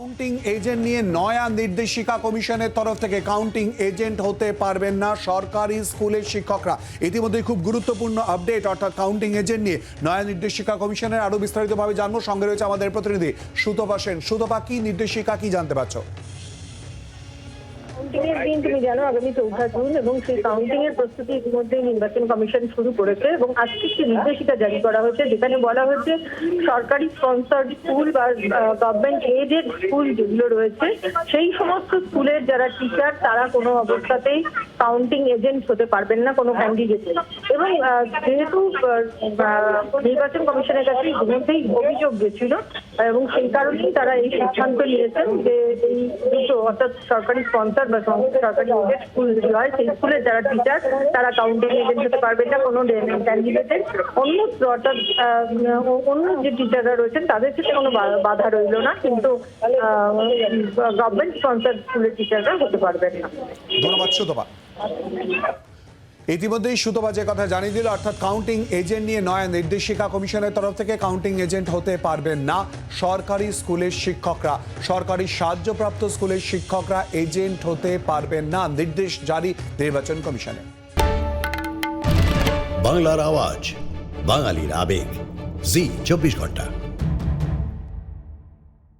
Counting agent নিয়ে নয়া নির্দেশিকা কমিশনের তরফ থেকে কাউন্টিং এজেন্ট হতে পারবেন না সরকারি স্কুলের শিক্ষকরা। ইতিমধ্যে খুব গুরুত্বপূর্ণ আপডেট, অর্থাৎ কাউন্টিং এজেন্ট নিয়ে নয়া নির্দেশিকা কমিশনের আরও বিস্তারিতভাবে জানব। সঙ্গে রয়েছে আমাদের প্রতিনিধি সুতপা সেন। সুতপা, কি নির্দেশিকা, কী জানতে পারছ? কাউন্টিং এর দিন তুমি জানো আগামী চৌঠা জুন এবং সেই কাউন্টিং এর প্রস্তুতি ইতিমধ্যে নির্বাচন কমিশন শুরু করেছে এবং আজকে একটি নির্দেশিকা জারি করা হয়েছে, যেখানে বলা হয়েছে সরকারি স্পন্সর স্কুল বা গভর্নমেন্ট এডেড স্কুল যেগুলো রয়েছে, সেই সমস্ত স্কুলের যারা টিচার তারা কোনো অবস্থাতেই কাউন্টিং এজেন্ট হতে পারবেন না কোনো ক্যান্ডিডেটের এবং যেহেতু নির্বাচন কমিশনের কাছে ইতিমধ্যেই অভিযোগ গেছিল, এবং সেই কারণেই তারা এই সিদ্ধান্ত নিয়েছেন যে এই দুটো অর্থাৎ সরকারি স্পন্সর সং- সরকারি এডেড স্কুল হয় সেই স্কুলের যারা টিচার তারা কাউন্টিং এজেন্ট হতে পারবেন না, কোনো ক্যান্ডিডেটের অন্য অর্থাৎ অন্য যে টিচাররা রয়েছেন, তাদের ক্ষেত্রে কোনো বাধা রইল না, কিন্তু গভর্নমেন্ট স্পন্সার স্কুলের টিচাররা হতে পারবেন না। ধন্যবাদ, সুতপা। ইতিমধ্যেই সুতপা যে কথা জানিয়ে দিল, অর্থাৎ কাউন্টিং এজেন্ট নিয়ে নয়া নির্দেশিকা কমিশনের তরফ থেকে কাউন্টিং এজেন্ট হতে পারবেন না সরকারি স্কুলের শিক্ষকরা। সরকারি সাহায্যপ্রাপ্ত স্কুলের শিক্ষকরা এজেন্ট হতে পারবেন না, নির্দেশ জারি নির্বাচন কমিশনের বাংলার আওয়াজ, বাঙালির আবেগ। জি, চব্বিশ ঘণ্টা।